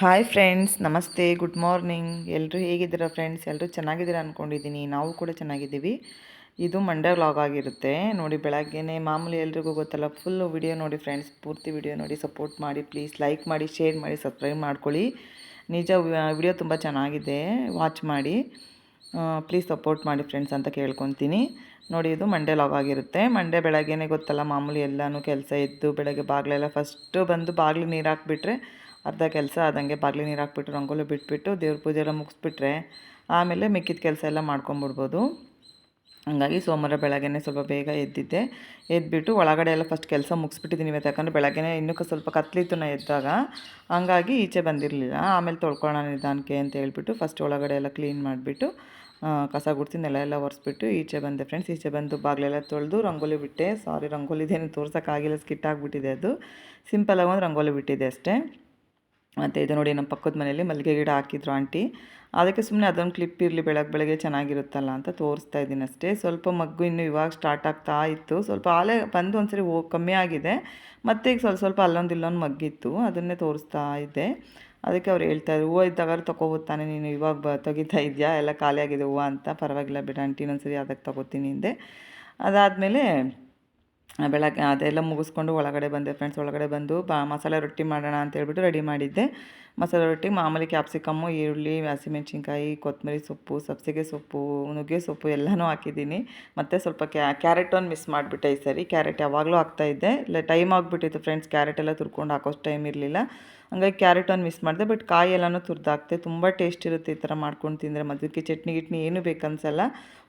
Hi friends ನಮಸ್ತೆ good morning ಎಲ್ಲರೂ ಹೇಗಿದ್ದೀರಾ ಫ್ರೆಂಡ್ಸ್ ಎಲ್ಲರೂ ಚೆನ್ನಾಗಿದ್ದೀರಾ ಅಂದ್ಕೊಂಡಿದ್ದೀನಿ ನಾವು ಕೂಡ ಚೆನ್ನಾಗಿದ್ದೀವಿ. ಇದು ಮಂಡೇ ವ್ಲಾಗ್ ಆಗಿರುತ್ತೆ. ನೋಡಿ ಬೆಳಗ್ಗೆನೇ ಮಾಮೂಲಿ ಎಲ್ರಿಗೂ ಗೊತ್ತಲ್ಲ ಫುಲ್ಲು ವಿಡಿಯೋ ನೋಡಿ ಫ್ರೆಂಡ್ಸ್ ಪೂರ್ತಿ ವಿಡಿಯೋ ನೋಡಿ ಸಪೋರ್ಟ್ ಮಾಡಿ ಪ್ಲೀಸ್ ಲೈಕ್ ಮಾಡಿ ಶೇರ್ ಮಾಡಿ ಸಬ್ಸ್ಕ್ರೈಬ್ ಮಾಡ್ಕೊಳ್ಳಿ. ನಿಜ ವಿಡಿಯೋ ತುಂಬ ಚೆನ್ನಾಗಿದೆ. ವಾಚ್ ಮಾಡಿ. ಪ್ಲೀಸ್ ಸಪೋರ್ಟ್ ಮಾಡಿ ಫ್ರೆಂಡ್ಸ್ ಅಂತ ಕೇಳ್ಕೊತೀನಿ. ನೋಡಿ ಇದು ಮಂಡೇ ಲಾಗ್ ಆಗಿರುತ್ತೆ. ಮಂಡೇ ಬೆಳಗ್ಗೆನೇ ಗೊತ್ತಲ್ಲ, ಮಾಮೂಲಿ ಎಲ್ಲನೂ ಕೆಲಸ ಇದ್ದು, ಬೆಳಗ್ಗೆ ಬಾಗಿಲೆಲ್ಲ ಫಸ್ಟು ಬಂದು ಬಾಗಿಲು ನೀರು ಹಾಕ್ಬಿಟ್ರೆ ಅರ್ಧ ಕೆಲಸ ಆದಂಗೆ ಬಾಗಿಲು ನೀರು ಹಾಕ್ಬಿಟ್ಟು ರಂಗೋಲಿ ಬಿಟ್ಬಿಟ್ಟು ದೇವ್ರ ಪೂಜೆ ಎಲ್ಲ ಮುಗಿಸ್ಬಿಟ್ರೆ ಆಮೇಲೆ ಮಿಕ್ಕಿದ ಕೆಲಸ ಎಲ್ಲ ಮಾಡ್ಕೊಂಬಿಡ್ಬೋದು. ಹಂಗಾಗಿ ಸೋಮವಾರ ಬೆಳಗ್ಗೆನೇ ಸ್ವಲ್ಪ ಬೇಗ ಎದ್ದಿದ್ದೆ. ಎದ್ಬಿಟ್ಟು ಒಳಗಡೆ ಎಲ್ಲ ಫಸ್ಟ್ ಕೆಲಸ ಮುಗಿಸ್ಬಿಟ್ಟಿದ್ದೀನಿ ಇವತ್ತು, ಯಾಕಂದರೆ ಬೆಳಗ್ಗೆ ಇನ್ನೂ ಸ್ವಲ್ಪ ಕತ್ಲಿತ್ತು ನಾ ಎದ್ದಾಗ. ಹಂಗಾಗಿ ಈಚೆ ಬಂದಿರಲಿಲ್ಲ. ಆಮೇಲೆ ತೊಳ್ಕೊಳ್ಳೋಣ ನಿಧಾನಕ್ಕೆ ಅಂತ ಹೇಳ್ಬಿಟ್ಟು ಫಸ್ಟ್ ಒಳಗಡೆ ಎಲ್ಲ ಕ್ಲೀನ್ ಮಾಡಿಬಿಟ್ಟು ಕಸ ಗುಡ್ಸಿ ನೆಲ ಎಲ್ಲ ಒರೆಸ್ಬಿಟ್ಟು ಈಚೆ ಬಂದೆ ಫ್ರೆಂಡ್ಸ್ ಈಚೆ ಬಂದು ಬಾಗಿಲೆಲ್ಲ ತೊಳೆದು ರಂಗೋಲಿ ಬಿಟ್ಟೆ. ಸಾರಿ ರಂಗೋಲಿದೇನು ತೋರ್ಸೋಕ್ಕಾಗಿಲ್ಲ ಸ್ಕಿಟ್ ಆಗಿಬಿಟ್ಟಿದೆ ಅದು. ಸಿಂಪಲಾಗಿ ಒಂದು ರಂಗೋಲಿ ಬಿಟ್ಟಿದೆ ಅಷ್ಟೇ. ಮತ್ತು ಇದು ನೋಡಿ ನಮ್ಮ ಪಕ್ಕದ ಮನೇಲಿ ಮಲ್ಲಿಗೆ ಗಿಡ ಹಾಕಿದ್ರು ಆಂಟಿ. ಅದಕ್ಕೆ ಸುಮ್ಮನೆ ಅದೊಂದು ಕ್ಲಿಪ್ ಇರಲಿ ಬೆಳಗ್ಗೆ ಬೆಳಗ್ಗೆ ಚೆನ್ನಾಗಿರುತ್ತಲ್ಲ ಅಂತ ತೋರಿಸ್ತಾ ಇದ್ದೀನಿ ಅಷ್ಟೇ. ಸ್ವಲ್ಪ ಮಗ್ಗು ಇನ್ನು ಇವಾಗ ಸ್ಟಾರ್ಟ್ ಆಗ್ತಾ ಇತ್ತು. ಸ್ವಲ್ಪ ಆಲೆ ಬಂದು ಒಂದ್ಸರಿ ಹೋಗಿ ಕಮ್ಮಿ ಆಗಿದೆ. ಮತ್ತೆ ಈಗ ಸ್ವಲ್ಪ ಸ್ವಲ್ಪ ಅಲ್ಲೊಂದು ಇಲ್ಲೊಂದು ಮಗ್ಗಿತ್ತು. ಅದನ್ನೇ ತೋರಿಸ್ತಾ ಇದ್ದೆ. ಅದಕ್ಕೆ ಅವ್ರು ಹೇಳ್ತಾಯಿದ್ರು ಹೂವು ಇದ್ದಾಗ ತೊಗೋಬೋದು ತಾನೇ ನೀನು ಇವಾಗ ಬ ತೆಗಿತಾ ಇದೆಯಾ? ಎಲ್ಲ ಖಾಲಿಯಾಗಿದೆ ಹೂವು ಅಂತ. ಪರವಾಗಿಲ್ಲ ಬಿಡ ಆಂಟಿ, ಇನ್ನೊಂದ್ಸರಿ ಅದಕ್ಕೆ ತೊಗೋತೀನಿ ಹಿಂದೆ ಅದಾದಮೇಲೆ ಬೆಳಗ್ಗೆ ಅದೆಲ್ಲ ಮುಗಿಸ್ಕೊಂಡು ಒಳಗಡೆ ಬಂದೆ ಫ್ರೆಂಡ್ಸ್ ಒಳಗಡೆ ಬಂದು ಬಾ, ಮಸಾಲೆ ರೊಟ್ಟಿ ಮಾಡೋಣ ಅಂತ ಹೇಳ್ಬಿಟ್ಟು ರೆಡಿ ಮಾಡಿದ್ದೆ. ಮಸಾಲೆ ರೊಟ್ಟಿ, ಮಾಮೂಲಿ ಕ್ಯಾಪ್ಸಿಕಮ್ಮು ಈರುಳ್ಳಿ, ಹಸಿಮೆಣ್ಸಿನ್ಕಾಯಿ, ಕೊತ್ತಂಬರಿ ಸೊಪ್ಪು, ಸಬ್ಸಿಗೆ ಸೊಪ್ಪು, ನುಗ್ಗೆ ಸೊಪ್ಪು ಎಲ್ಲನೂ ಹಾಕಿದ್ದೀನಿ. ಮತ್ತು ಸ್ವಲ್ಪ ಕ್ಯಾರೆಟ್ ಕ್ಯಾರೆಟನ್ನು ಮಿಸ್ ಮಾಡಿಬಿಟ್ಟೆ ಈ ಸರಿ. ಕ್ಯಾರೆಟ್ ಯಾವಾಗಲೂ ಹಾಕ್ತಾಯಿದ್ದೆ ಇಲ್ಲ ಟೈಮ್ ಆಗಿಬಿಟ್ಟಿತ್ತು ಫ್ರೆಂಡ್ಸ್ ಕ್ಯಾರೆಟ್ ಎಲ್ಲ ತುರ್ಕೊಂಡು ಹಾಕೋಷ್ಟು ಟೈಮ್ ಇರಲಿಲ್ಲ. ಹಂಗಾಗಿ ಕ್ಯಾರೆಟ್ ಒಂದು ಮಿಸ್ ಮಾಡಿದೆ. ಬಟ್ ಕಾಯಿ ಎಲ್ಲನೂ ತುರ್ದಾಕ್ತೆ ತುಂಬ ಟೇಸ್ಟ್ ಇರುತ್ತೆ ಈ ಥರ ಮಾಡ್ಕೊಂಡು ತಿಂದರೆ. ಮದಕ್ಕೆ ಚಟ್ನಿ ಗಿಟ್ನಿ ಏನು ಬೇಕನ್ಸಲ್ಲ.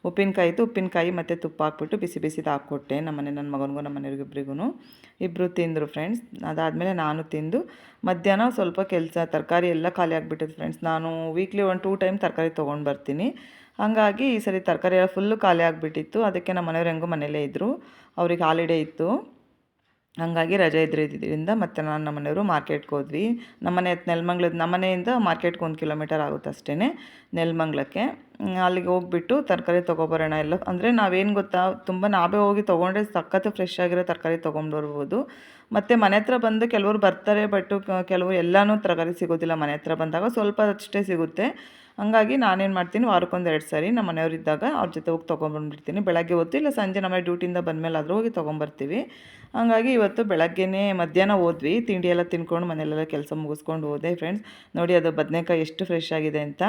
ಉಪ್ಪಿನಕಾಯಿತು ಉಪ್ಪಿನಕಾಯಿ ಮತ್ತು ತುಪ್ಪ ಹಾಕ್ಬಿಟ್ಟು ಬಿಸಿ ಬಿಸಿದು ಹಾಕ್ಕೊಟ್ಟೆ. ನಮ್ಮನೆ, ನನ್ನ ಮಗನಿಗೂ ನಮ್ಮ ಮನೆಯವ್ರಿಗಿಬ್ರಿಗೂ ಇಬ್ಬರು ತಿಂದರು ಫ್ರೆಂಡ್ಸ್ ಅದಾದಮೇಲೆ ನಾನು ತಿಂದು ಮಧ್ಯಾಹ್ನ ಸ್ವಲ್ಪ ಕೆಲಸ ತರಕಾರಿ ಎಲ್ಲ ಖಾಲಿ ಆಗಿಬಿಟ್ಟಿದೆ ಫ್ರೆಂಡ್ಸ್ ನಾನು ವೀಕ್ಲಿ ಒಂದು ಟೂ ಟೈಮ್ ತರಕಾರಿ ತೊಗೊಂಡು ಬರ್ತೀನಿ. ಹಾಗಾಗಿ ಈ ಸರಿ ತರಕಾರಿ ಎಲ್ಲ ಫುಲ್ಲು ಖಾಲಿ ಆಗಿಬಿಟ್ಟಿತ್ತು. ಅದಕ್ಕೆ ನಮ್ಮ ಮನೆಯವ್ರು ಹೆಂಗೂ ಮನೇಲೇ ಇದ್ದರು ಅವ್ರಿಗೆ ಹಾಲಿಡೇ ಇತ್ತು. ಹಾಗಾಗಿ ರಜೆ ಇದ್ದಿದ್ದರಿಂದ ಮತ್ತೆ ನಾನು ನಮ್ಮ ಮನೆಯವರು ಮಾರ್ಕೆಟ್ಗೆ ಹೋದ್ವಿ. ನಮ್ಮನೆ ನೆಲಮಂಗ್ಲದ ನಮ್ಮನೆಯಿಂದ ಮಾರ್ಕೆಟ್ಗೆ ಒಂದು ಕಿಲೋಮೀಟರ್ ಆಗುತ್ತೆ ಅಷ್ಟೇ ನೆಲಮಂಗ್ಲಕ್ಕೆ. ಅಲ್ಲಿಗೆ ಹೋಗ್ಬಿಟ್ಟು ತರಕಾರಿ ತೊಗೊಬರೋಣ ಎಲ್ಲ, ಅಂದರೆ ನಾವೇನು ಗೊತ್ತಾ, ತುಂಬ ನಾವೇ ಹೋಗಿ ತೊಗೊಂಡ್ರೆ ಸಖತ್ತು ಫ್ರೆಶ್ ಆಗಿರೋ ತರಕಾರಿ ತೊಗೊಂಡ್ಬರ್ಬೋದು ಮತ್ತು ಮನೆ ಹತ್ರ ಬಂದು ಕೆಲವರು ಬರ್ತಾರೆ ಬಟ್ ಕೆಲವರು ಎಲ್ಲನೂ ತರಕಾರಿ ಸಿಗೋದಿಲ್ಲ ಮನೆ ಹತ್ರ ಬಂದಾಗ, ಸ್ವಲ್ಪ ಅಷ್ಟೇ ಸಿಗುತ್ತೆ. ಹಂಗಾಗಿ ನಾನೇನು ಮಾಡ್ತೀನಿ, ವಾರಕ್ಕೊಂದು ಎರಡು ಸಾರಿ ನಮ್ಮ ಮನೆಯವರಿದ್ದಾಗ ಅವ್ರ ಜೊತೆ ಹೋಗಿ ತೊಗೊಂಡ್ಬಂದ್ಬಿಡ್ತೀನಿ ಬೆಳಗ್ಗೆ ಹೊತ್ತು ಇಲ್ಲ ಸಂಜೆ ನಮ್ಮ ಡ್ಯೂಟಿಯಿಂದ ಬಂದಮೇಲೆ ಆದರೂ ಹೋಗಿ ತೊಗೊಂಬರ್ತೀವಿ. ಹಂಗಾಗಿ ಇವತ್ತು ಬೆಳಗ್ಗೆನೇ ಮಧ್ಯಾಹ್ನ ಹೋದ್ವಿ. ತಿಂಡಿ ಎಲ್ಲ ತಿನ್ಕೊಂಡು ಮನೆಯಲ್ಲೆಲ್ಲ ಕೆಲಸ ಮುಗಿಸ್ಕೊಂಡು ಹೋದೆ ಫ್ರೆಂಡ್ಸ್ ನೋಡಿ ಅದು ಬದನೆಕಾಯಿ ಎಷ್ಟು ಫ್ರೆಶ್ ಆಗಿದೆ ಅಂತ.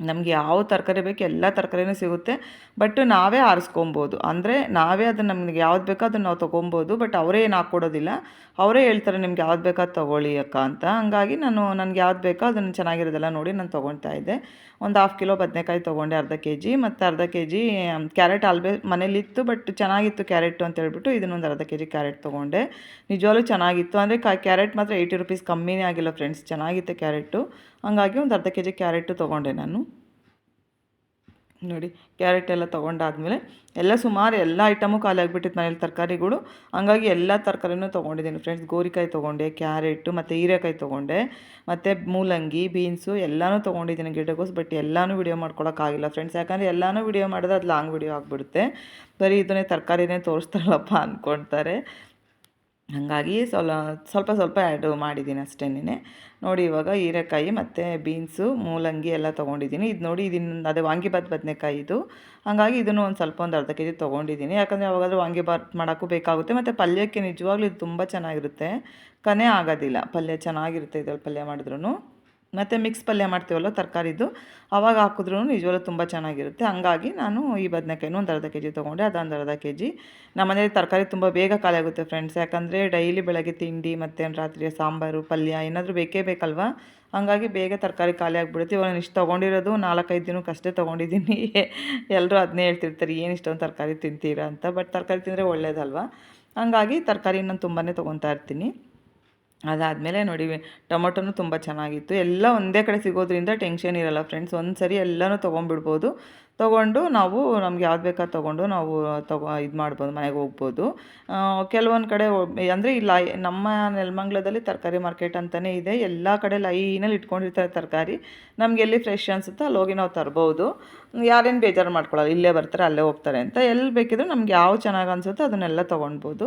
ನಮಗೆ ಯಾವ ತರಕಾರಿ ಬೇಕು ಎಲ್ಲ ತರಕಾರಿನೂ ಸಿಗುತ್ತೆ. ಬಟ್ ನಾವೇ ಆರಿಸ್ಕೊಬೋದು. ಅಂದರೆ ನಾವೇ ಅದನ್ನು ನಮಗೆ ಯಾವ್ದು ಬೇಕೋ ಅದನ್ನು ನಾವು ತೊಗೊಬೋದು. ಬಟ್ ಅವರೇ ಏನು ಹಾಕ್ಕೊಡೋದಿಲ್ಲ ಅವರೇ ಹೇಳ್ತಾರೆ ನಿಮ್ಗೆ ಯಾವ್ದು ಬೇಕೋ ಅದು ತೊಗೊಳ್ಳಿ ಅಕ್ಕ ಅಂತ. ಹಂಗಾಗಿ ನಾನು ನನಗೆ ಯಾವ್ದು ಬೇಕೋ ಅದನ್ನು ಚೆನ್ನಾಗಿರೋದೆಲ್ಲ ನೋಡಿ ನಾನು ತೊಗೊಳ್ತಾ ಇದ್ದೆ. ಒಂದು ಹಾಫ್ ಕಿಲೋ ಬದನೆಕಾಯಿ ತೊಗೊಂಡೆ ಅರ್ಧ ಕೆ ಜಿ ಮತ್ತು ಅರ್ಧ ಕೆ ಜಿ ಕ್ಯಾರೆಟ್ ಆಲ್ಬೇ ಮನೇಲಿತ್ತು ಬಟ್ ಚೆನ್ನಾಗಿತ್ತು ಕ್ಯಾರೆಟು ಅಂತ ಹೇಳ್ಬಿಟ್ಟು ಇದನ್ನೊಂದು ಅರ್ಧ ಕೆ ಜಿ ಕ್ಯಾರೆಟ್ ತೊಗೊಂಡೆ. ನಿಜವಾಗ್ಲೂ ಚೆನ್ನಾಗಿತ್ತು. ಅಂದರೆ ಕ್ಯಾರೆಟ್ ಮಾತ್ರ ಏಯ್ಟಿ ರುಪೀಸ್ ಕಮ್ಮಿನೇ ಆಗಿಲ್ಲ ಫ್ರೆಂಡ್ಸ್ ಚೆನ್ನಾಗಿತ್ತು ಕ್ಯಾರೆಟು ಹಂಗಾಗಿ ಒಂದು ಅರ್ಧ ಕೆ ಜಿ ಕ್ಯಾರೆಟು ತೊಗೊಂಡೆ ನಾನು. ನೋಡಿ, ಕ್ಯಾರೆಟ್ ಎಲ್ಲ ತೊಗೊಂಡಾದ್ಮೇಲೆ ಎಲ್ಲ ಸುಮಾರು ಎಲ್ಲ ಐಟಮು ಖಾಲಿ ಆಗಿಬಿಟ್ಟಿತ್ತು ಮನೇಲಿ ತರಕಾರಿಗಳು. ಹಂಗಾಗಿ ಎಲ್ಲ ತರಕಾರಿನೂ ತೊಗೊಂಡಿದ್ದೀನಿ ಫ್ರೆಂಡ್ಸ್. ಗೋರಿಕಾಯಿ ತೊಗೊಂಡೆ, ಕ್ಯಾರೆಟು, ಮತ್ತು ಹೀರೆಕಾಯಿ ತೊಗೊಂಡೆ, ಮತ್ತು ಮೂಲಂಗಿ, ಬೀನ್ಸು ಎಲ್ಲನೂ ತೊಗೊಂಡಿದ್ದೀನಿ ಗಿಡಗೋಸ್, ಬಟ್ ಎಲ್ಲನೂ ವಿಡಿಯೋ ಮಾಡ್ಕೊಳಕ್ಕಾಗಿಲ್ಲ ಫ್ರೆಂಡ್ಸ್. ಯಾಕಂದರೆ ಎಲ್ಲನೂ ವಿಡಿಯೋ ಮಾಡಿದ್ರೆ ಅದು ಲಾಂಗ್ ವಿಡಿಯೋ ಆಗಿಬಿಡುತ್ತೆ. ಬರೀ ಇದನ್ನೇ ತರಕಾರಿನೇ ತೋರಿಸ್ತಾರಲ್ಲಪ್ಪ ಅಂದ್ಕೊಳ್ತಾರೆ ಹಾಗಾಗಿ ಸ್ವಲ್ಪ ಸ್ವಲ್ಪ ಸ್ವಲ್ಪ ಆ್ಯಡ್ ಮಾಡಿದ್ದೀನಿ ಅಷ್ಟೇನೆ ನೋಡಿ ಇವಾಗ ಹೀರೆಕಾಯಿ ಮತ್ತು ಬೀನ್ಸು, ಮೂಲಂಗಿ ಎಲ್ಲ ತೊಗೊಂಡಿದ್ದೀನಿ. ಇದು ನೋಡಿ ಇದನ್ನು ಅದೇ ವಾಂಗಿಬಾತ್ ಬದನೆಕಾಯಿ ಇದು. ಹಾಗಾಗಿ ಇದನ್ನು ಒಂದು ಸ್ವಲ್ಪ ಒಂದು ಅರ್ಧ ಕೆ ಜಿ ತೊಗೊಂಡಿದ್ದೀನಿ. ಯಾಕಂದರೆ ಯಾವಾಗಾದರೂ ವಾಂಗಿಬಾತ್ ಮಾಡೋಕ್ಕೂ ಬೇಕಾಗುತ್ತೆ. ಮತ್ತು ಪಲ್ಯಕ್ಕೆ ನಿಜವಾಗ್ಲೂ ಇದು ತುಂಬ ಚೆನ್ನಾಗಿರುತ್ತೆ. ಕನೆ ಆಗೋದಿಲ್ಲ. ಪಲ್ಯ ಚೆನ್ನಾಗಿರುತ್ತೆ ಇದ್ರಲ್ಲಿ ಪಲ್ಯ ಮಾಡಿದ್ರೂ ಮತ್ತು ಮಿಕ್ಸ್ ಪಲ್ಯ ಮಾಡ್ತೀವಲ್ಲ ತರಕಾರಿದು? ಅವಾಗ ಹಾಕಿದ್ರೂ ನಿಜವಾಗ್ಲೂ ತುಂಬ ಚೆನ್ನಾಗಿರುತ್ತೆ. ಹಂಗಾಗಿ ನಾನು ಈ ಬದನೆಕಾಯಿನೂ ಒಂದು ಅರ್ಧ ಕೆ ಜಿ ತೊಗೊಂಡೆ ಅದೊಂದು ಅರ್ಧ ಕೆ ಜಿ ನಮ್ಮ ಮನೇಲಿ ತರಕಾರಿ ತುಂಬ ಬೇಗ ಖಾಲಿ ಆಗುತ್ತೆ ಫ್ರೆಂಡ್ಸ್ ಯಾಕಂದರೆ ಡೈಲಿ ಬೆಳಗ್ಗೆ ತಿಂಡಿ ಮತ್ತು ರಾತ್ರಿಯ ಸಾಂಬಾರು, ಪಲ್ಯ ಏನಾದರೂ ಬೇಕೇ ಬೇಕಲ್ವಾ? ಹಂಗಾಗಿ ಬೇಗ ತರಕಾರಿ ಖಾಲಿ ಆಗಿಬಿಡುತ್ತೆ. ಇವಾಗ ಇಷ್ಟು ತೊಗೊಂಡಿರೋದು ನಾಲ್ಕೈದು ದಿನಕ್ಕೆ ಅಷ್ಟೇ ತೊಗೊಂಡಿದ್ದೀನಿ. ಎಲ್ಲರೂ ಅದನ್ನೇ ಹೇಳ್ತಿರ್ತಾರೆ, ಏನು ಇಷ್ಟೊಂದು ತರಕಾರಿ ತಿಂತೀರಾ? ಅಂತ. ಬಟ್ ತರಕಾರಿ ತಿಂದರೆ ಒಳ್ಳೇದಲ್ವಾ? ಹಂಗಾಗಿ ತರಕಾರಿ ನಾನು ತುಂಬಾ ತೊಗೊತಾ ಇರ್ತೀನಿ. ಅದಾದಮೇಲೆ ನೋಡಿ, ಟೊಮೊಟೊನೂ ತುಂಬ ಚೆನ್ನಾಗಿತ್ತು. ಎಲ್ಲ ಒಂದೇ ಕಡೆ ಸಿಗೋದ್ರಿಂದ ಟೆನ್ಷನ್ ಇರಲ್ಲ ಫ್ರೆಂಡ್ಸ್ ಒಂದು ಸರಿ ಎಲ್ಲನೂ ತೊಗೊಂಡ್ಬಿಡ್ಬೋದು. ತೊಗೊಂಡು ನಾವು ನಮ್ಗೆ ಯಾವ್ದು ಬೇಕಾ ತೊಗೊಂಡು ನಾವು ತಗೋ, ಇದು ಮಾಡ್ಬೋದು, ಮನೆಗೆ ಹೋಗ್ಬೋದು. ಕೆಲವೊಂದು ಕಡೆ ಅಂದರೆ ಇಲ್ಲ ನಮ್ಮ ನೆಲಮಂಗ್ಲದಲ್ಲಿ ತರಕಾರಿ ಮಾರ್ಕೆಟ್ ಅಂತಲೇ ಇದೆ. ಎಲ್ಲ ಕಡೆ ಲೈನಲ್ಲಿ ಇಟ್ಕೊಂಡಿರ್ತಾರೆ ತರಕಾರಿ. ನಮ್ಗೆ ಎಲ್ಲಿ ಫ್ರೆಶ್ ಅನಿಸುತ್ತೋ ಅಲ್ಲಿ ಹೋಗಿ ನಾವು ತರ್ಬೋದು. ಯಾರೇನು ಬೇಜಾರು ಮಾಡ್ಕೊಳ್ಳಲ್ಲ ಇಲ್ಲೇ ಬರ್ತಾರೆ, ಅಲ್ಲೇ ಹೋಗ್ತಾರೆ ಅಂತ. ಎಲ್ಲಿ ಬೇಕಿದ್ರು ನಮ್ಗೆ ಯಾವ ಚೆನ್ನಾಗಿ ಅನಿಸುತ್ತೋ ಅದನ್ನೆಲ್ಲ ತೊಗೊಳ್ಬೋದು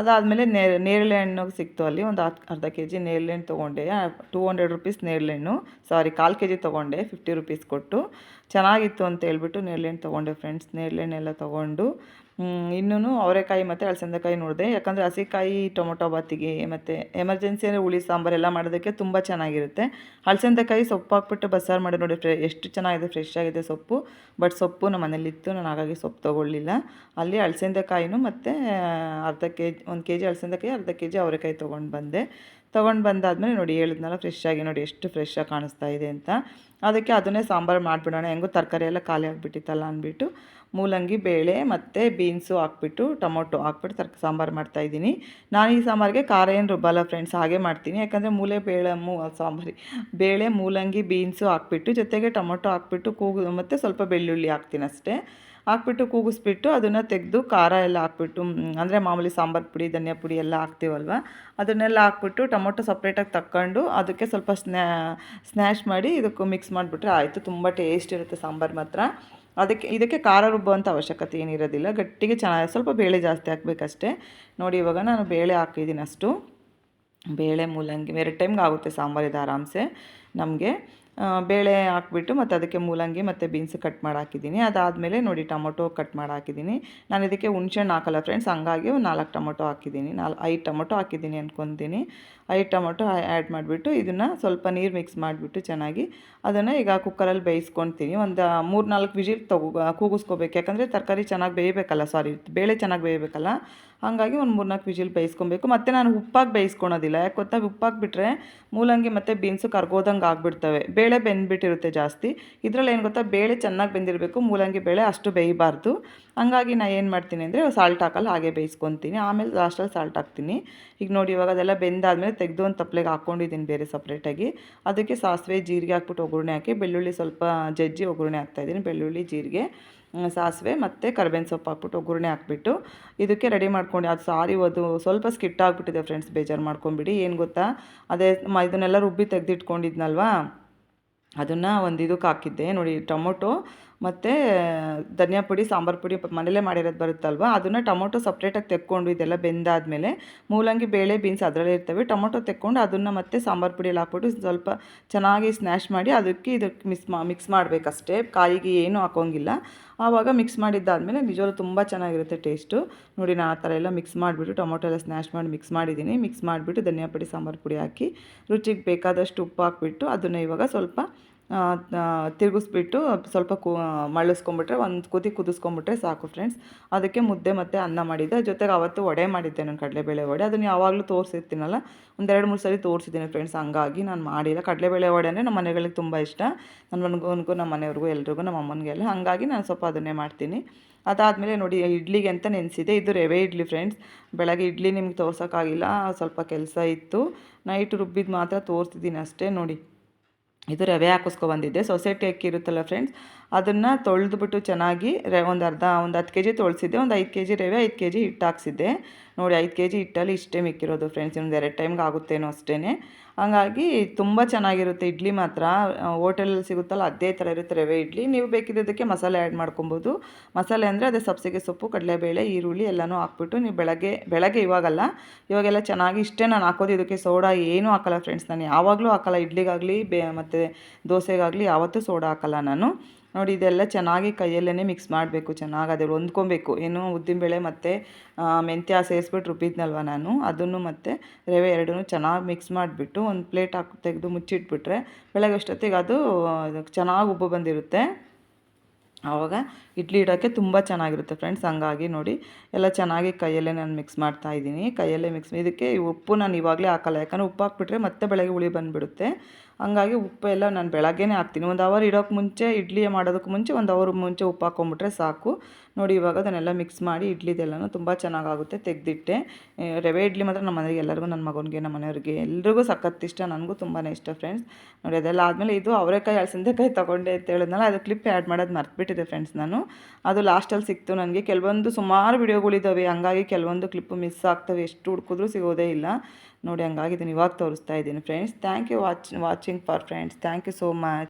ಅದಾದಮೇಲೆ ನೇರಳೆ ಹಣ್ಣು ಸಿಕ್ತು ಅಲ್ಲಿ, ಒಂದು ಹತ್ತು ಅರ್ಧ ಕೆ ಜಿ ನೇರಳೆ ಹಣ್ಣು ತೊಗೊಂಡೆ. ಟೂ ಹಂಡ್ರೆಡ್ ರುಪೀಸ್ ನೇರಳೆ ಹಣ್ಣು ಸಾರಿ ಕಾಲು ಕೆ ಜಿ ತೊಗೊಂಡೆ ಫಿಫ್ಟಿ ರುಪೀಸ್ ಕೊಟ್ಟು. ಚೆನ್ನಾಗಿತ್ತು ಅಂತ ಹೇಳ್ಬಿಟ್ಟು ನೇರಳೆ ಹಣ್ಣು ತೊಗೊಂಡೆ ಫ್ರೆಂಡ್ಸ್ ನೇರಳೆ ಹಣ್ಣೆಲ್ಲ ತೊಗೊಂಡು ಇನ್ನೂ ಅವರೆಕಾಯಿ ಮತ್ತು ಅಲಸಂದೆಕಾಯಿ ನೋಡಿದೆ. ಯಾಕಂದರೆ ಹಸಿಕಾಯಿ, ಟೊಮೊಟೊ ಬಾತಿಗೆ ಮತ್ತು ಎಮರ್ಜೆನ್ಸಿ ಅಂದರೆ ಹುಳಿ ಸಾಂಬಾರೆಲ್ಲ ಮಾಡೋದಕ್ಕೆ ತುಂಬ ಚೆನ್ನಾಗಿರುತ್ತೆ. ಹಲಸಂದೆಕಾಯಿ ಸೊಪ್ಪು ಹಾಕ್ಬಿಟ್ಟು ಬಸ್ಸಾರು ಮಾಡಿ ನೋಡಿ ಫ್ರೆ, ಎಷ್ಟು ಚೆನ್ನಾಗಿದೆ ಫ್ರೆಶ್ ಆಗಿದೆ ಸೊಪ್ಪು. ಬಟ್ ಸೊಪ್ಪು ನಮ್ಮ ಮನೇಲಿತ್ತು, ನಾನು ಹಾಗಾಗಿ ಸೊಪ್ಪು ತೊಗೊಳ್ಳಿಲ್ಲ. ಅಲ್ಲಿ ಅಲಸಂದೆಕಾಯಿನೂ ಮತ್ತು ಅರ್ಧ ಕೆ ಜಿ ಒಂದು ಕೆ ಜಿ ಅಲಸಂದೆಕಾಯಿ, ಅರ್ಧ ಕೆ ಜಿ ಅವರೆಕಾಯಿ ತೊಗೊಂಡು ಬಂದೆ. ತೊಗೊಂಡು ಬಂದಾದಮೇಲೆ ನೋಡಿ ಹೇಳಿದ್ನಲ್ಲ ಫ್ರೆಶ್ ಆಗಿ ನೋಡಿ ಎಷ್ಟು ಫ್ರೆಶ್ ಆಗಿ ಕಾಣಿಸ್ತಾ ಇದೆ ಅಂತ. ಅದಕ್ಕೆ ಅದನ್ನೇ ಸಾಂಬಾರು ಮಾಡಿಬಿಡೋಣ, ಹೆಂಗೋ ತರಕಾರಿ ಎಲ್ಲ ಖಾಲಿ ಆಗಿಬಿಟ್ಟಿತ್ತಲ್ಲ ಅಂದ್ಬಿಟ್ಟು ಮೂಲಂಗಿ, ಬೇಳೆ ಮತ್ತು ಬೀನ್ಸು ಹಾಕ್ಬಿಟ್ಟು, ಟೊಮೊಟೊ ಹಾಕ್ಬಿಟ್ಟು ತರ್ಕ ಸಾಂಬಾರು ಮಾಡ್ತಾಯಿದ್ದೀನಿ ನಾನು ಈ ಸಾಂಬಾರಿಗೆ ಖಾರ ಏನು ರುಬ್ಬಲ್ಲ ಫ್ರೆಂಡ್ಸ್ ಹಾಗೆ ಮಾಡ್ತೀನಿ. ಯಾಕಂದರೆ ಮೂಲೆ, ಬೇಳೆ, ಮೂ ಸಾಂಬಾರಿ. ಬೇಳೆ, ಮೂಲಂಗಿ, ಬೀನ್ಸು ಹಾಕ್ಬಿಟ್ಟು, ಜೊತೆಗೆ ಟೊಮೊಟೊ ಹಾಕ್ಬಿಟ್ಟು ಕೂಗು ಮತ್ತು ಸ್ವಲ್ಪ ಬೆಳ್ಳುಳ್ಳಿ ಹಾಕ್ತೀನಿ ಅಷ್ಟೇ. ಹಾಕ್ಬಿಟ್ಟು ಕೂಗಿಸ್ಬಿಟ್ಟು ಅದನ್ನು ತೆಗೆದು ಖಾರ ಎಲ್ಲ ಹಾಕ್ಬಿಟ್ಟು ಅಂದರೆ ಮಾಮೂಲಿ ಸಾಂಬಾರು ಪುಡಿ, ಧನಿಯಾ ಪುಡಿ ಎಲ್ಲ ಹಾಕ್ತೀವಲ್ವ? ಅದನ್ನೆಲ್ಲ ಹಾಕ್ಬಿಟ್ಟು ಟೊಮೊಟೊ ಸಪ್ರೇಟಾಗಿ ತಕ್ಕೊಂಡು ಅದಕ್ಕೆ ಸ್ವಲ್ಪ ಸ್ನ್ಯಾ ಸ್ನ್ಯಾಶ್ ಮಾಡಿ ಇದಕ್ಕೂ ಮಿಕ್ಸ್ ಮಾಡಿಬಿಟ್ರೆ ಆಯಿತು. ತುಂಬ ಟೇಸ್ಟ್ ಇರುತ್ತೆ ಸಾಂಬಾರು ಮಾತ್ರ. ಅದಕ್ಕೆ ಇದಕ್ಕೆ ಖಾರ ರುಬ್ಬುವಂಥ ಅವಶ್ಯಕತೆ ಏನಿರೋದಿಲ್ಲ. ಗಟ್ಟಿಗೆ ಚೆನ್ನಾಗಿ ಸ್ವಲ್ಪ ಬೇಳೆ ಜಾಸ್ತಿ ಹಾಕಬೇಕಷ್ಟೇ. ನೋಡಿ ಇವಾಗ ನಾನು ಬೇಳೆ ಹಾಕಿದ್ದೀನಿ ಅಷ್ಟು ಬೇಳೆ ಮೂಲಂಗಿ ಎರಡು ಟೈಮ್ಗೆ ಆಗುತ್ತೆ ಸಾಂಬಾರು ಇದು ಆರಾಮ್ಸೆ ನಮಗೆ. ಬೇಳೆ ಹಾಕ್ಬಿಟ್ಟು ಮತ್ತು ಅದಕ್ಕೆ ಮೂಲಂಗಿ ಮತ್ತು ಬೀನ್ಸ್ ಕಟ್ ಮಾಡಿ ಹಾಕಿದ್ದೀನಿ ಅದಾದಮೇಲೆ ನೋಡಿ ಟೊಮೊಟೊ ಕಟ್ ಮಾಡಿ ಹಾಕಿದ್ದೀನಿ ನಾನು ಇದಕ್ಕೆ ಹುಣ್ಸೆಹಣ್ಣು ಹಾಕಲ್ಲ ಫ್ರೆಂಡ್ಸ್ ಹಂಗಾಗಿ ಒಂದು ನಾಲ್ಕು ಟೊಮೊಟೊ ಹಾಕಿದ್ದೀನಿ. ನಾಲ್ಕು ಐದು ಟೊಮೊಟೊ ಹಾಕಿದ್ದೀನಿ ಅಂದ್ಕೊತೀನಿ ಐದು ಟೊಮೊಟೊ ಆ್ಯಡ್ ಮಾಡಿಬಿಟ್ಟು ಇದನ್ನು ಸ್ವಲ್ಪ ನೀರು ಮಿಕ್ಸ್ ಮಾಡಿಬಿಟ್ಟು ಚೆನ್ನಾಗಿ ಅದನ್ನು ಈಗ ಕುಕ್ಕರಲ್ಲಿ ಬೇಯಿಸ್ಕೊತೀನಿ. ಒಂದು ಮೂರು ನಾಲ್ಕು ವಿಜಿಲ್ ತಗೋ ಕೂಗಿಸ್ಕೋಬೇಕು. ಯಾಕಂದರೆ ತರಕಾರಿ ಚೆನ್ನಾಗಿ ಬೇಯಬೇಕಲ್ಲ ಸಾರಿ ಬೇಳೆ ಚೆನ್ನಾಗಿ ಬೇಯಬೇಕಲ್ಲ. ಹಾಗಾಗಿ ಒಂದು ಮೂರು ನಾಲ್ಕು ವಿಜಿಲ್ ಬೇಯಿಸ್ಕೊಬೇಕು. ಮತ್ತು ನಾನು ಉಪ್ಪಾಗಿ ಬೇಯಿಸ್ಕೊಳೋದಿಲ್ಲ. ಯಾಕೆ ಗೊತ್ತಾ? ಉಪ್ಪಾಗಿಬಿಟ್ರೆ ಮೂಲಂಗಿ ಮತ್ತು ಬೀನ್ಸು ಕರ್ಗೋದಂಗೆ ಆಗಿಬಿಡ್ತವೆ. ಬೇಳೆ ಬೆಂದ್ಬಿಟ್ಟಿರುತ್ತೆ ಜಾಸ್ತಿ. ಇದರಲ್ಲಿ ಏನು ಗೊತ್ತಾ? ಬೇಳೆ ಚೆನ್ನಾಗಿ ಬೆಂದಿರಬೇಕು. ಮೂಲಂಗಿ ಬೇಳೆ ಅಷ್ಟು ಬೇಯಬಾರ್ದು. ಹಂಗಾಗಿ ನಾನು ಏನು ಮಾಡ್ತೀನಿ ಅಂದರೆ ಸಾಲ್ಟ್ ಹಾಕಲ್ಲ, ಹಾಗೆ ಬೇಯಿಸ್ಕೊತೀನಿ. ಆಮೇಲೆ ಲಾಸ್ಟಲ್ಲಿ ಸಾಲ್ಟ್ ಹಾಕ್ತೀನಿ. ಈಗ ನೋಡಿ, ಇವಾಗ ಅದೆಲ್ಲ ಬೆಂದಾದಮೇಲೆ ತೆಗೆದು ಒಂದು ತಪ್ಪಲೆಗೆ ಹಾಕ್ಕೊಂಡಿದ್ದೀನಿ ಬೇರೆ ಸಪ್ರೇಟಾಗಿ ಅದಕ್ಕೆ ಸಾಸಿವೆ, ಜೀರಿಗೆ ಹಾಕ್ಬಿಟ್ಟು ಒಗ್ಗರಣೆ ಹಾಕಿ, ಬೆಳ್ಳುಳ್ಳಿ ಸ್ವಲ್ಪ ಜಜ್ಜಿ ಒಗ್ಗರಣೆ ಹಾಕ್ತಾಯಿದ್ದೀನಿ ಬೆಳ್ಳುಳ್ಳಿ, ಜೀರಿಗೆ. ಸಾಸಿವೆ ಮತ್ತು ಕರ್ಬೇವಿನ ಸೊಪ್ಪು ಹಾಕ್ಬಿಟ್ಟು ಒಗ್ಗರಣೆ ಹಾಕ್ಬಿಟ್ಟು ಇದಕ್ಕೆ ರೆಡಿ ಮಾಡ್ಕೊಂಡು, ಅದು ಸಾರಿ ಅದು ಸ್ವಲ್ಪ ಸ್ಕಿಟ್ ಆಗಿಬಿಟ್ಟಿದೆ ಫ್ರೆಂಡ್ಸ್ ಬೇಜಾರು ಮಾಡ್ಕೊಂಬಿಡಿ ಏನು ಗೊತ್ತಾ? ಅದೇ ಇದನ್ನೆಲ್ಲ ರುಬ್ಬಿ ತೆಗೆದಿಟ್ಕೊಂಡಿದ್ನಲ್ವಾ? ಅದನ್ನು ಒಂದು ಇದಕ್ಕೆ ಹಾಕಿದ್ದೆ, ನೋಡಿ ಟೊಮೊಟೊ ಮತ್ತು ಧನಿಯಾ ಪುಡಿ, ಸಾಂಬಾರು ಪುಡಿ ಮನೇಲೇ ಮಾಡಿರೋದು ಬರುತ್ತಲ್ವ? ಅದನ್ನು ಟೊಮೊಟೊ ಸಪ್ರೇಟಾಗಿ ತೆಕ್ಕೊಂಡು ಇದೆಲ್ಲ ಬೆಂದಾದಮೇಲೆ ಮೂಲಂಗಿ, ಬೇಳೆ ಬೀನ್ಸ್ ಅದರಲ್ಲೇ ಇರ್ತವೆ. ಟೊಮೊಟೊ ತೆಕ್ಕೊಂಡು ಅದನ್ನು ಮತ್ತೆ ಸಾಂಬಾರು ಪುಡಿಯಲ್ಲಿ ಹಾಕ್ಬಿಟ್ಟು ಸ್ವಲ್ಪ ಚೆನ್ನಾಗಿ ಸ್ನ್ಯಾಶ್ ಮಾಡಿ ಅದಕ್ಕೆ ಇದಕ್ಕೆ ಮಿಸ್ ಮಾ ಮಿಕ್ಸ್ ಮಾಡಬೇಕಷ್ಟೇ. ಕಾಯಿಗೆ ಏನೂ ಹಾಕೋಂಗಿಲ್ಲ. ಆವಾಗ ಮಿಕ್ಸ್ ಮಾಡಿದ್ದಾದಮೇಲೆ ನಿಜವಾಗ್ಲೂ ತುಂಬ ಚೆನ್ನಾಗಿರುತ್ತೆ ಟೇಸ್ಟು ನೋಡಿ ನಾನು ಆ ಥರ ಎಲ್ಲ ಮಿಕ್ಸ್ ಮಾಡಿಬಿಟ್ಟು ಟೊಮೊಟೊ ಎಲ್ಲ ಸ್ನ್ಯಾಶ್ ಮಾಡಿ ಮಿಕ್ಸ್ ಮಾಡಿದ್ದೀನಿ. ಮಿಕ್ಸ್ ಮಾಡಿಬಿಟ್ಟು ಧನಿಯಾ ಪುಡಿ, ಸಾಂಬಾರು ಪುಡಿ ಹಾಕಿ ರುಚಿಗೆ ಬೇಕಾದಷ್ಟು ಉಪ್ಪು ಹಾಕ್ಬಿಟ್ಟು ಅದನ್ನು ಇವಾಗ ಸ್ವಲ್ಪ ತಿರುಗಿಸ್ಬಿಟ್ಟು ಸ್ವಲ್ಪ ಕು ಮಳ್ಳಿಸ್ಕೊಂಬಿಟ್ರೆ ಒಂದು ಕುದಿ ಕುದಿಸ್ಕೊಂಬಿಟ್ರೆ ಸಾಕು ಫ್ರೆಂಡ್ಸ್ ಅದಕ್ಕೆ ಮುದ್ದೆ ಮತ್ತು ಅನ್ನ ಮಾಡಿದ್ದೆ. ಜೊತೆಗೆ ಅವತ್ತು ವಡೆ ಮಾಡಿದ್ದೆ ನಾನು ಕಡಲೆಬೇಳೆ ವಡೆ. ಅದನ್ನು ಯಾವಾಗಲೂ ತೋರಿಸಿರ್ತೀನಲ್ಲ ಒಂದೆರಡು ಮೂರು ಸಲ ತೋರಿಸಿದ್ದೀನಿ ಫ್ರೆಂಡ್ಸ್ ಹಂಗಾಗಿ ನಾನು ಮಾಡಿಲ್ಲ. ಕಡಲೆಬೇಳೆ ವಡೆ ಅಂದರೆ ನಮ್ಮ ಮನೆಗಳಿಗೆ ತುಂಬ ಇಷ್ಟ. ನನ್ನ ಮನಗೂ ನಮ್ಮ ಮನೆಯವ್ರಿಗೂ, ಎಲ್ರಿಗೂ, ನಮ್ಮ ಅಮ್ಮನಿಗೆಲ್ಲ ಹಾಗಾಗಿ ನಾನು ಸ್ವಲ್ಪ ಅದನ್ನೇ ಮಾಡ್ತೀನಿ. ಅದಾದಮೇಲೆ ನೋಡಿ, ಇಡ್ಲಿಗೆ ಅಂತ ನೆನೆಸಿದೆ. ಇದು ರವೆ ಇಡ್ಲಿ ಫ್ರೆಂಡ್ಸ್ ಬೆಳಗ್ಗೆ ಇಡ್ಲಿ ನಿಮ್ಗೆ ತೋರ್ಸೋಕ್ಕಾಗಿಲ್ಲ. ಸ್ವಲ್ಪ ಕೆಲಸ ಇತ್ತು. ನೈಟ್ ರುಬ್ಬಿದ್ದು ಮಾತ್ರ ತೋರಿಸಿದ್ದೀನಿ ಅಷ್ಟೇ ನೋಡಿ. ಇದು ರವೆ ಬಂದಿದ್ದೆ. ಸೊಸೈಟಿ ಅಕ್ಕಿ ಇರುತ್ತಲ್ಲ ಫ್ರೆಂಡ್ಸ್ ಅದನ್ನು ತೊಳೆದ್ಬಿಟ್ಟು ಚೆನ್ನಾಗಿ ರೆ, ಒಂದು ಅರ್ಧ, ಒಂದು ಹತ್ತು ಕೆ ಜಿ ತೊಳೆಸಿದ್ದೆ. ಒಂದು ಐದು ಕೆ ಜಿ ರವೆ, ಐದು ಕೆ ಜಿ ಹಿಟ್ಟು ಹಾಕ್ಸಿದ್ದೆ. ನೋಡಿ, ಐದು ಕೆ ಜಿ ಹಿಟ್ಟಲ್ಲಿ ಇಷ್ಟೇ ಮಿಕ್ಕಿರೋದು ಫ್ರೆಂಡ್ಸ್ ಇನ್ನೊಂದು ಎರಡು ಟೈಮ್ಗೆ ಆಗುತ್ತೇನೋ ಅಷ್ಟೇ ಹಂಗಾಗಿ ತುಂಬ ಚೆನ್ನಾಗಿರುತ್ತೆ ಇಡ್ಲಿ ಮಾತ್ರ. ಹೋಟೆಲಲ್ಲಿ ಸಿಗುತ್ತಲ್ಲ ಅದೇ ಥರ ಇರುತ್ತೆ ರವೆ ಇಡ್ಲಿ. ನೀವು ಬೇಕಿದ್ದಕ್ಕೆ ಮಸಾಲೆ ಆ್ಯಡ್ ಮಾಡ್ಕೊಬೋದು. ಮಸಾಲೆ ಅಂದರೆ ಅದೇ ಸಬ್ಸಿಗೆ ಸೊಪ್ಪು, ಕಡಲೆಬೇಳೆ, ಈರುಳ್ಳಿ ಎಲ್ಲನೂ ಹಾಕ್ಬಿಟ್ಟು ನೀವು ಬೆಳಗ್ಗೆ ಬೆಳಗ್ಗೆ ಇವಾಗಲ್ಲ, ಇವಾಗೆಲ್ಲ ಚೆನ್ನಾಗಿ ಇಷ್ಟೇ ನಾನು ಹಾಕೋದು. ಇದಕ್ಕೆ ಸೋಡಾ ಏನೂ ಹಾಕಲ್ಲ ಫ್ರೆಂಡ್ಸ್. ನಾನು ಯಾವಾಗಲೂ ಹಾಕಲ್ಲ. ಇಡ್ಲಿಗಾಗಲಿ, ಬೇ, ಮತ್ತು ದೋಸೆಗಾಗಲಿ ಯಾವತ್ತೂ ಸೋಡಾ ಹಾಕಲ್ಲ ನಾನು. ನೋಡಿ, ಇದೆಲ್ಲ ಚೆನ್ನಾಗಿ ಕೈಯಲ್ಲೇ ಮಿಕ್ಸ್ ಮಾಡಬೇಕು, ಚೆನ್ನಾಗಿ ಅದೇ ಹೊಂದ್ಕೊಬೇಕು. ಏನು ಉದ್ದಿನಬೇಳೆ ಮತ್ತು ಮೆಂತ್ಯ ಸೇರಿಸ್ಬಿಟ್ಟು ರುಬ್ಬಿದ್ನಲ್ವ ನಾನು? ಅದನ್ನು ಮತ್ತು ರವೆ ಎರಡೂ ಚೆನ್ನಾಗಿ ಮಿಕ್ಸ್ ಮಾಡಿಬಿಟ್ಟು ಒಂದು ಪ್ಲೇಟ್ ಹಾಕಿ, ತೆಗೆದು ಮುಚ್ಚಿಟ್ಬಿಟ್ರೆ ಬೆಳಗ್ಗೆ ಅಷ್ಟೊತ್ತಿಗೆ ಅದು ಚೆನ್ನಾಗಿ ಉಬ್ಬು ಬಂದಿರುತ್ತೆ. ಆವಾಗ ಇಡ್ಲಿ ಇಡೋಕ್ಕೆ ತುಂಬ ಚೆನ್ನಾಗಿರುತ್ತೆ ಫ್ರೆಂಡ್ಸ್, ಹಂಗಾಗಿ ನೋಡಿ. ಎಲ್ಲ ಚೆನ್ನಾಗಿ ಕೈಯಲ್ಲೇ ನಾನು ಮಿಕ್ಸ್ ಮಾಡ್ತಾ ಇದ್ದೀನಿ. ಕೈಯಲ್ಲೇ ಮಿಕ್ಸ್ ಇದಕ್ಕೆ ಉಪ್ಪು ನಾನು ಇವಾಗಲೇ ಹಾಕಲ್ಲ, ಯಾಕಂದರೆ ಉಪ್ಪು ಹಾಕ್ಬಿಟ್ರೆ ಮತ್ತೆ ಬೆಳಗ್ಗೆ ಹುಳಿ ಬಂದುಬಿಡುತ್ತೆ. ಹಂಗಾಗಿ ಎಲ್ಲ ನಾನು ಬೆಳಗ್ಗೆನೇ ಹಾಕ್ತೀನಿ. ಒಂದು ಅವರ್ ಇಡೋಕ್ಕೆ ಮುಂಚೆ ಇಡ್ಲಿ ಮಾಡೋದಕ್ಕೆ ಮುಂಚೆ ಒಂದು ಅವರ್ ಮುಂಚೆ ಉಪ್ಪು ಹಾಕ್ಕೊಂಬಿಟ್ರೆ ಸಾಕು. ನೋಡಿ ಇವಾಗ ಅದನ್ನೆಲ್ಲ ಮಿಕ್ಸ್ ಮಾಡಿ ಇಡ್ಲಿದೆಲ್ಲನೂ ತುಂಬ ಚೆನ್ನಾಗಾಗುತ್ತೆ ತೆಗೆದಿಟ್ಟೆ. ರವೆ ಇಡ್ಲಿ ಮಾತ್ರ ನಮ್ಮ ಮನೆಗೆ ಎಲ್ಲರಿಗೂ ನನ್ನ ಮಗನಿಗೆ ನಮ್ಮ ಮನೆಯವ್ರಿಗೆ ಎಲ್ರಿಗೂ ಸಖತ್ ಇಷ್ಟ, ನನಗೂ ತುಂಬಾ ಇಷ್ಟ ಫ್ರೆಂಡ್ಸ್. ನೋಡಿ ಅದೆಲ್ಲ ಆದಮೇಲೆ ಇದು ಅವರೆಕಾಯಿ ಅಲಸಂದೆಕಾಯಿ ತೊಗೊಂಡೆ ಅಂತ ಹೇಳಿದ್ನಲ್ಲ, ಅದು ಕ್ಲಿಪ್ ಆ್ಯಡ್ ಮಾಡೋದು ಮರ್ತುಬಿಟ್ಟಿದೆ ಫ್ರೆಂಡ್ಸ್ ನಾನು. ಅದು ಲಾಸ್ಟಲ್ಲಿ ಸಿಕ್ತು ನನಗೆ. ಕೆಲವೊಂದು ಸುಮಾರು ವಿಡಿಯೋಗಳಿದ್ದಾವೆ. ಹಂಗಾಗಿ ಕೆಲವೊಂದು ಕ್ಲಿಪ್ಪು ಮಿಸ್ ಆಗ್ತವೆ. ಎಷ್ಟು ಹುಡುಕಿದ್ರೂ ಸಿಗೋದೇ ಇಲ್ಲ. ನೋಡಿ, ಹಂಗಾಗಿ ಇದನ್ನು ಇವಾಗ ತೋರಿಸ್ತಾ ಇದ್ದೀನಿ friends thank you watch watching for friends thank you so much